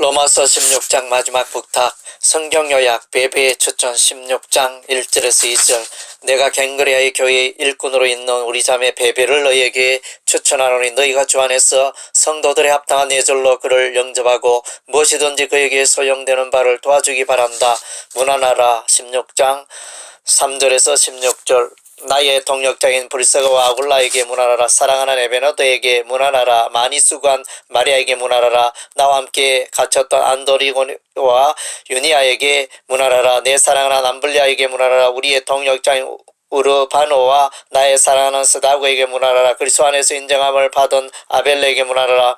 로마서 16장 마지막 북탁. 성경 요약 베베의 추천 16장 1절에서 2절. 내가 갱그레아의 교회 일꾼으로 있는 우리 자매 베베를 너희에게 추천하노니 너희가 주 안에서 성도들의 합당한 예절로 그를 영접하고 무엇이든지 그에게 소용되는 바를 도와주기 바란다. 문안하라 16장 3절에서 16절 나의 동력자인 브리스가와 아굴라에게 문안하라 사랑하는 문안하라 많이 수고한 마리아에게 문안하라 나와 함께 갇혔던 안도리고와 유니아에게 문안하라 내 사랑하는 암블리아에게 문안하라 우리의 동력자인 우르바노와 나의 사랑하는 스다고에게 문안하라 그리스도 안에서 인정함을 받은 아벨레에게 문안하라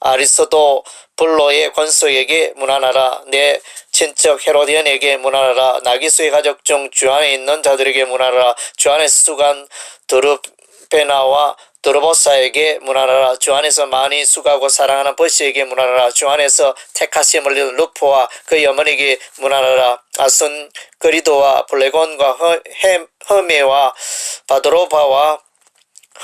아리스도 블로의 권속에게 문안하라. 내 친척 헤로디언에게 문안하라. 나기수의 가족 중 주 안에 있는 자들에게 문안하라. 주 안에 수간 드르페나와 드르보사에게 문안하라. 주 안에서 많이 수고하고 사랑하는 버시에게 문안하라. 주 안에서 택하심을 얻은 루포와 그의 어머니에게 문안하라. 아순 그리도와 블레곤과 허, 헤, 허메와 바드로바와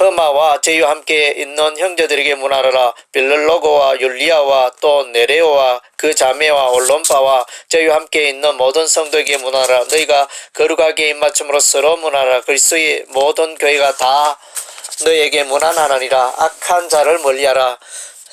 허마와 제유 함께 있는 형제들에게 문하라. 빌를로고와 율리아와 또 네레오와 그 자매와 올론바와 제유 함께 있는 모든 성도에게 문하라. 너희가 거룩하게 입맞춤으로 서로 문하라. 그리스도의 모든 교회가 다 너희에게 문안하느니라. 악한 자를 멀리하라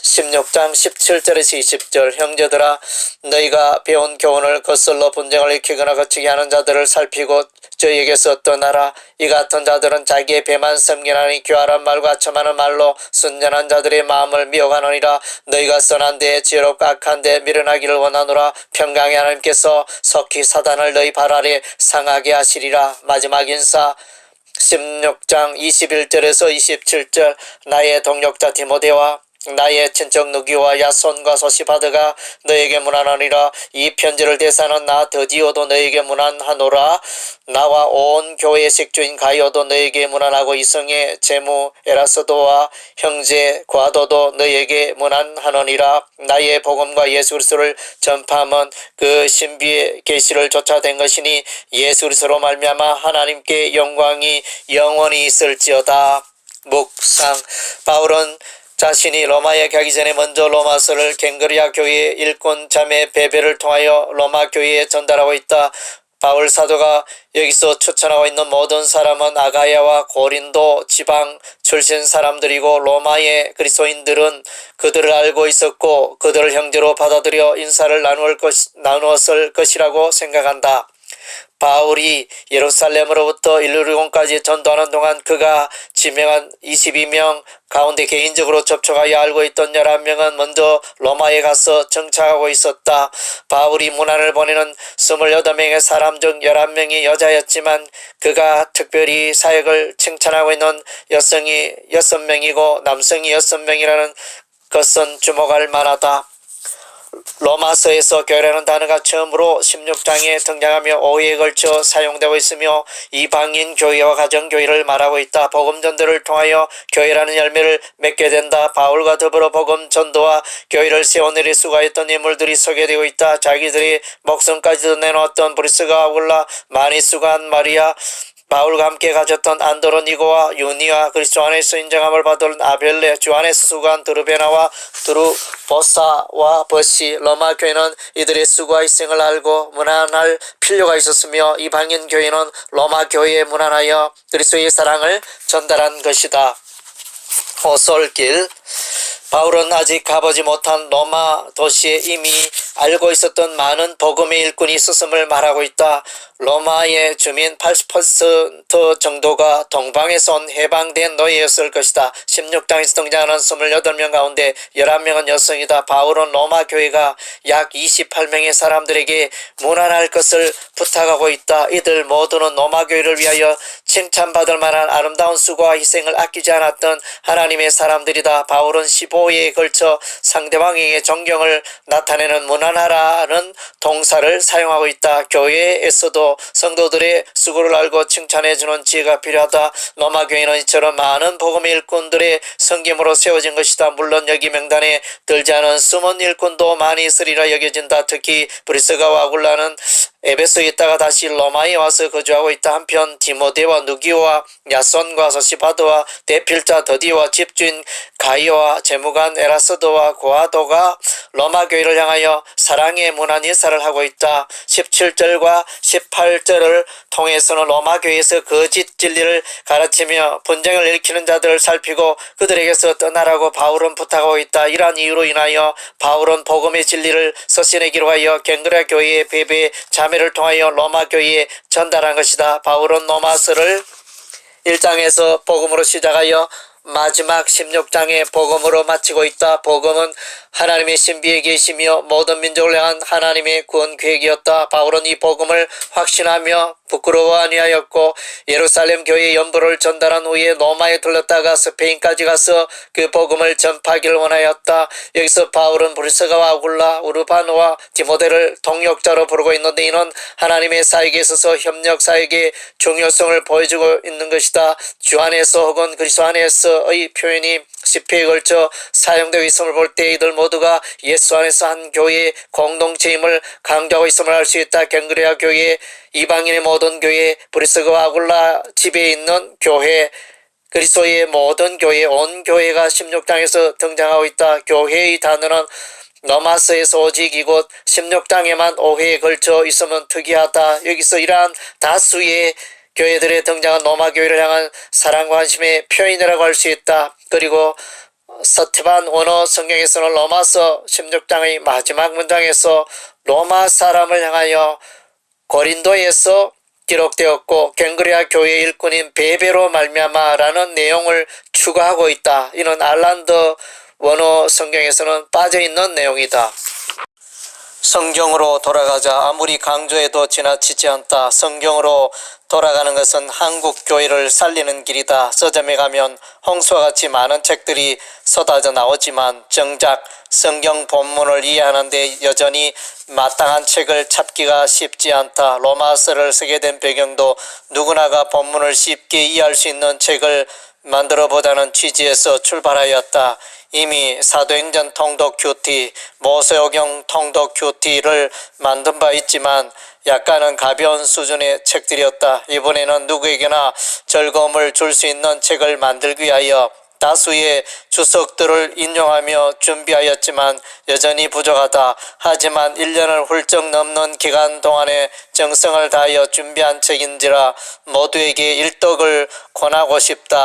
16장 17절에서 20절 형제들아 너희가 배운 교훈을 거슬러 분쟁을 일으키거나 거치게 하는 자들을 살피고 저희에게서 떠나라. 이 같은 자들은 자기의 배만 섬기나니 교활한 말과 첨하는 말로 순전한 자들의 마음을 미워하느니라. 너희가 선한 데 지혜롭고 악한 데 미련하기를 원하노라. 평강의 하나님께서 속히 사단을 너희 발 아래 상하게 하시리라. 마지막 인사. 16장 21절에서 27절 나의 동력자 디모데와 나의 친척 누기와 야손과 소시바드가 너에게 문안하니라. 이 편지를 대사는 나 드디어도 너에게 문안하노라. 나와 온 교회 식주인 가이오도 너에게 문안하고 이성의 제무 에라스도와 형제 과도도 너에게 문안하노니라. 나의 복음과 예수 그리스도를 전파함은 그 신비의 계시를 쫓아된 것이니 예수 그리스도로 말미암아 하나님께 영광이 영원히 있을지어다. 묵상. 바울은 자신이 로마에 가기 전에 먼저 로마서를 갱그리아 교회의 일꾼 자매 베베를 통하여 로마 교회에 전달하고 있다. 바울 사도가 여기서 추천하고 있는 모든 사람은 아가야와 고린도 지방 출신 사람들이고 로마의 그리스도인들은 그들을 알고 있었고 그들을 형제로 받아들여 인사를 나누었을 것이라고 생각한다. 바울이 예루살렘으로부터 일루리온까지 전도하는 동안 그가 지명한 22명 가운데 개인적으로 접촉하여 알고 있던 11명은 먼저 로마에 가서 정착하고 있었다. 바울이 문안을 보내는 28명의 사람 중 11명이 여자였지만 그가 특별히 사역을 칭찬하고 있는 여성이 6명이고 남성이 6명이라는 것은 주목할 만하다. 로마서에서 교회라는 단어가 처음으로 16장에 등장하며 오해에 걸쳐 사용되고 있으며 이방인 교회와 가정교회를 말하고 있다. 복음 전도를 통하여 교회라는 열매를 맺게 된다. 바울과 더불어 복음 전도와 교회를 세워내릴 수가 있던 인물들이 소개되고 있다. 자기들이 목숨까지도 내놓았던 브리스가 많이 수고한 마리아 바울과 함께 가졌던 안드로니고와 유니와 그리스도 안에서 인정함을 받은 아벨레 주 안에서 수고한 드르베나와 드루보사와 버시 로마 교회는 이들의 수고와 희생을 알고 문안할 필요가 있었으며 이방인 교회는 로마 교회에 문안하여 그리스도의 사랑을 전달한 것이다. 호솔길 바울은 아직 가보지 못한 로마 도시에 이미 알고 있었던 많은 복음의 일꾼이 있었음을 말하고 있다. 로마의 주민 80% 정도가 동방에서 온 해방된 노예였을 것이다. 16장에서 등장하는 28명 가운데 11명은 여성이다. 바울은 로마 교회가 약 28명의 사람들에게 문안할 것을 부탁하고 있다. 이들 모두는 로마 교회를 위하여 칭찬받을 만한 아름다운 수고와 희생을 아끼지 않았던 하나님의 사람들이다. 바울은 15회에 걸쳐 상대방에게 존경을 나타내는 문 안하라는 동사를 사용하고 있다. 교회에서도 성도들의 수고를 알고 칭찬해주는 지혜가 필요하다. 로마 교회는 이처럼 많은 복음의 일꾼들의 성김으로 세워진 것이다. 물론 여기 명단에 들지 않은 숨은 일꾼도 많이 있으리라 여겨진다. 특히 브리스가와 아굴라는 에베소에 있다가 다시 로마에 와서 거주하고 있다 한편 디모데와 누기와 야손과 소시바드와 대필자 더디와 집주인 가이오와 재무관 에라스도와 고아도가 로마 교회를 향하여 사랑의 문안 예사를 하고 있다. 17절과 18절을 통해서는 로마 교회에서 거짓 진리를 가르치며 분쟁을 일으키는 자들을 살피고 그들에게서 떠나라고 바울은 부탁하고 있다. 이러한 이유로 인하여 바울은 복음의 진리를 서신에기로 하여 갱그라 교회의 베베 자 매를 통하여 로마 교회에 전달한 것이다. 바울은 로마서를 1장에서 복음으로 시작하여 마지막 16장의 복음으로 마치고 있다. 복음은 하나님의 신비에 계시며 모든 민족을 향한 하나님의 구원 계획이었다. 바울은 이 복음을 확신하며 부끄러워 아니하였고 예루살렘 교회 연보를 전달한 후에 로마에 들렀다가 스페인까지 가서 그 복음을 전파하기를 원하였다. 여기서 바울은 브리스가와 아굴라, 우르바노와 디모데를 동역자로 부르고 있는데 이는 하나님의 사역에 있어서 협력 사역의 중요성을 보여주고 있는 것이다. 주 안에서 혹은 그리스도 안에서의 표현이 10회에 걸쳐 사용되고 있음을 볼 때 이들 모두가 예수 안에서 한 교회의 공동체임을 강조하고 있음을 알 수 있다. 갱그레아 교회, 이방인의 모든 교회, 브리스가와 아굴라 집에 있는 교회, 그리스도의 모든 교회, 온 교회가 16장에서 등장하고 있다. 교회의 단어는 너마스에서 오직 이곳 16장에만 5회에 걸쳐 있으면 특이하다. 여기서 이러한 다수의 교회들에 등장한 로마 교회를 향한 사랑 관심의 표현이라고 할 수 있다. 그리고 서티반 원어 성경에서는 로마서 16장의 마지막 문장에서 로마 사람을 향하여 고린도에서 기록되었고 갱그리아 교회 일꾼인 베베로 말미암아라는 내용을 추가하고 있다. 이는 알란드 원어 성경에서는 빠져 있는 내용이다. 성경으로 돌아가자 아무리 강조해도 지나치지 않다. 성경으로 돌아가는 것은 한국 교회를 살리는 길이다. 서점에 가면 홍수와 같이 많은 책들이 쏟아져 나오지만 정작 성경 본문을 이해하는데 여전히 마땅한 책을 찾기가 쉽지 않다. 로마서를 쓰게 된 배경도 누구나가 본문을 쉽게 이해할 수 있는 책을 만들어 보자는 취지에서 출발하였다. 이미 사도행전 통독 큐티, 모세오경 통독 큐티를 만든 바 있지만 약간은 가벼운 수준의 책들이었다. 이번에는 누구에게나 즐거움을 줄 수 있는 책을 만들기 위하여 다수의 주석들을 인용하며 준비하였지만 여전히 부족하다. 하지만 1년을 훌쩍 넘는 기간 동안에 정성을 다하여 준비한 책인지라 모두에게 일독을 권하고 싶다.